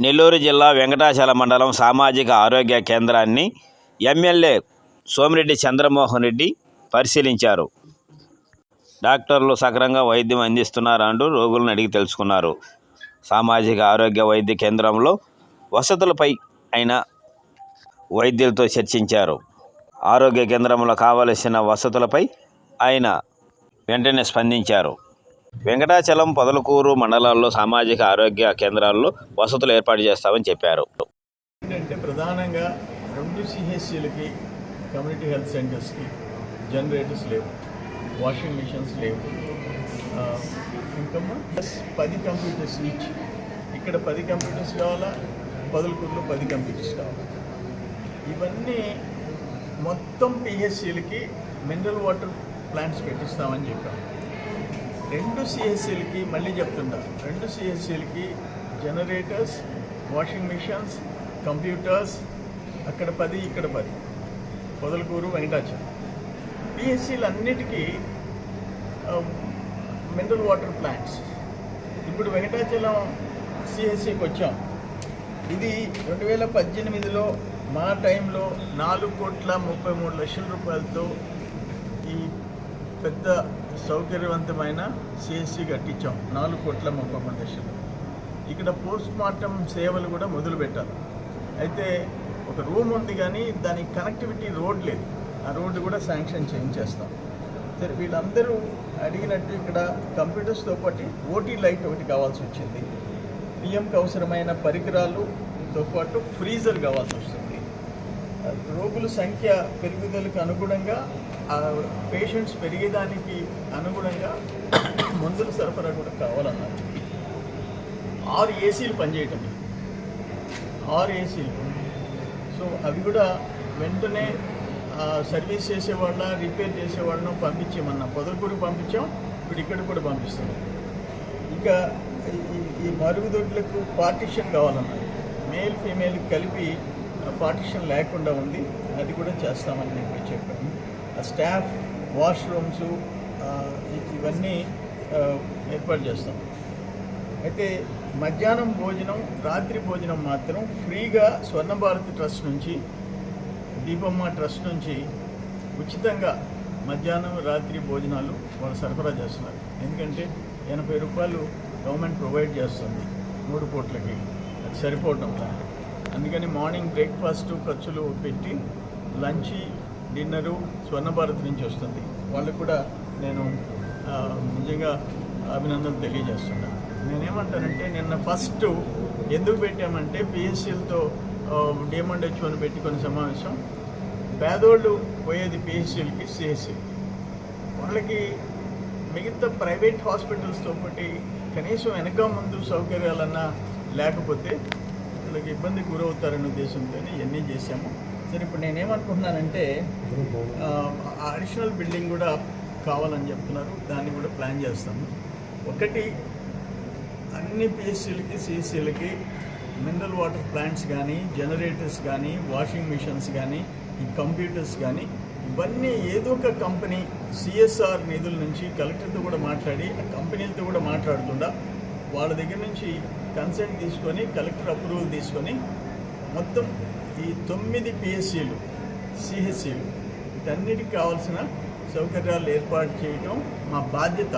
నెల్లూరు జిల్లా వెంకటాచల మండలం సామాజిక ఆరోగ్య కేంద్రాన్ని ఎమ్మెల్యే సోమిరెడ్డి చంద్రమోహన్ రెడ్డి పరిశీలించారు. డాక్టర్లు సక్రంగా వైద్యం అందిస్తున్నారా అంటూ రోగులను అడిగి తెలుసుకున్నారు. సామాజిక ఆరోగ్య వైద్య కేంద్రంలో వసతులపై ఆయన వైద్యులతో చర్చించారు. ఆరోగ్య కేంద్రంలో కావలసిన వసతులపై ఆయన వెంటనే స్పందించారు. వెంకటాచలం పొదలకూరు మండలాల్లో సామాజిక ఆరోగ్య కేంద్రాల్లో వసతులు ఏర్పాటు చేస్తామని చెప్పారు. ఏంటంటే ప్రధానంగా రెండు సిహెచ్సిలకి కమ్యూనిటీ హెల్త్ సెంటర్స్కి జనరేటర్స్ లేవు వాషింగ్ మిషన్స్ లేవు. ఇంకా ప్లస్ పది కంప్యూటర్స్ ఈచ్ ఇక్కడ పది కంప్యూటర్స్ కావాలా? పొదలకూరులో పది కంప్యూటర్స్ కావాలి? ఇవన్నీ మొత్తం పిహెచ్సిలకి మినరల్ వాటర్ ప్లాంట్స్ పెట్టిస్తామని చెప్పాం. రెండు సిఎస్సీలకి మళ్ళీ చెప్తున్నారు రెండు సిఎస్సీలకి జనరేటర్స్ వాషింగ్ మిషన్స్ కంప్యూటర్స్ అక్కడ పది ఇక్కడ పది. పొదలకూరు వెంకటాచలం. పిఎస్సీలు అన్నిటికీ మినరల్ వాటర్ ప్లాంట్స్. ఇప్పుడు వెంకటాచలం సిఎస్సికి వచ్చాం ఇది రెండు వేల పద్దెనిమిదిలో మా టైంలో నాలుగు కోట్ల ముప్పై మూడు లక్షల రూపాయలతో ఈ పెద్ద సౌకర్యవంతమైన సిఎస్సి కట్టించాం. నాలుగు కోట్ల ముప్పై మంది లక్షలు ఇక్కడ పోస్ట్ మార్టం సేవలు కూడా మొదలుపెట్టాలి అయితే ఒక రూమ్ ఉంది కానీ దానికి కనెక్టివిటీ రోడ్ లేదు. ఆ రోడ్డు కూడా శాంక్షన్ చేయించేస్తాం. సరే వీళ్ళందరూ అడిగినట్టు ఇక్కడ కంప్యూటర్స్తో పాటు ఓటీ లైట్ ఒకటి కావాల్సి వచ్చింది. పిఎంకి అవసరమైన పరికరాలుతో పాటు ఫ్రీజర్ కావాల్సి వస్తుంది. రోగుల సంఖ్య పెరుగుదలకు అనుగుణంగా పేషెంట్స్ పెరిగేదానికి అనుగుణంగా మందుల సరఫరా కూడా కావాలన్నారు. ఆరు ఏసీలు పనిచేయటం. ఆరు ఏసీలు. సో అవి కూడా వెంటనే సర్వీస్ చేసేవాళ్ళ రిపేర్ చేసేవాళ్ళను పంపించేమన్నా. పొదలకూరు పంపించాం ఇప్పుడు ఇక్కడ కూడా పంపిస్తున్నాం. ఇంకా ఈ- ఈ- ఈ మరుగుదొడ్లకు పార్టిషన్ కావాలన్నారు. మేల్ ఫీమేల్ కలిపి పార్టిషన్ లేకుండా ఉంది. అది కూడా చేస్తామని నేను చెప్పాను. ఆ స్టాఫ్ వాష్రూమ్స్ ఇవన్నీ ఏర్పాటు చేస్తాం. అయితే మధ్యాహ్నం భోజనం రాత్రి భోజనం మాత్రం ఫ్రీగా స్వర్ణభారతి ట్రస్ట్ నుంచి దీపమ్మ ట్రస్ట్ నుంచి ఉచితంగా మధ్యాహ్నం రాత్రి భోజనాలు వాళ్ళు సరఫరా చేస్తున్నారు. ఎందుకంటే ఎనభై రూపాయలు గవర్నమెంట్ ప్రొవైడ్ చేస్తుంది. మూడు పూట్లకి. అది సరిపోవటం అందుకని మార్నింగ్ బ్రేక్ఫాస్ట్ ఖర్చులు పెట్టి లంచ్ డిన్నరు స్వర్ణ భారత్ నుంచి వస్తుంది. వాళ్ళకు కూడా నేను నిజంగా అభినందనలు తెలియజేస్తున్నాను నేనేమంటానంటే నిన్న ఫస్ట్ ఎందుకు పెట్టామంటే పిఎస్సీలతో డిఎండ్ హెచ్ఓని పెట్టి సమావేశం. పేదోళ్ళు పోయేది పిహెచ్సీలకి సిఎస్సీ వాళ్ళకి మిగతా ప్రైవేట్ హాస్పిటల్స్తో పాటు కనీసం వెనక ముందు సౌకర్యాలన్నా లేకపోతే రైతులకు ఇబ్బంది గురవుతారనే ఉద్దేశంతో ఇవన్నీ చేశాము. సరే ఇప్పుడు నేనేమనుకుంటున్నానంటే అడిషనల్ బిల్డింగ్ కూడా కావాలని చెప్తున్నారు. దాన్ని కూడా ప్లాన్ చేస్తాము. ఒకటి అన్ని పిఎస్సీలకి సిఎస్సీలకి మినరల్ వాటర్ ప్లాంట్స్ కానీ జనరేటర్స్ కానీ వాషింగ్ మిషన్స్ కానీ ఈ కంప్యూటర్స్ కానీ ఇవన్నీ ఏదో ఒక కంపెనీ సిఎస్ఆర్ నిధుల నుంచి కలెక్టర్తో కూడా మాట్లాడి ఆ కంపెనీలతో కూడా మాట్లాడుతుండా వాళ్ళ దగ్గర నుంచి కన్సెంట్ తీసుకొని కలెక్టర్ అప్రూవల్ తీసుకొని మొత్తం ఈ తొమ్మిది పిఎస్సీలు సిహెచ్సీలు వీటన్నిటికి కావాల్సిన సౌకర్యాలు ఏర్పాటు చేయటం మా బాధ్యత.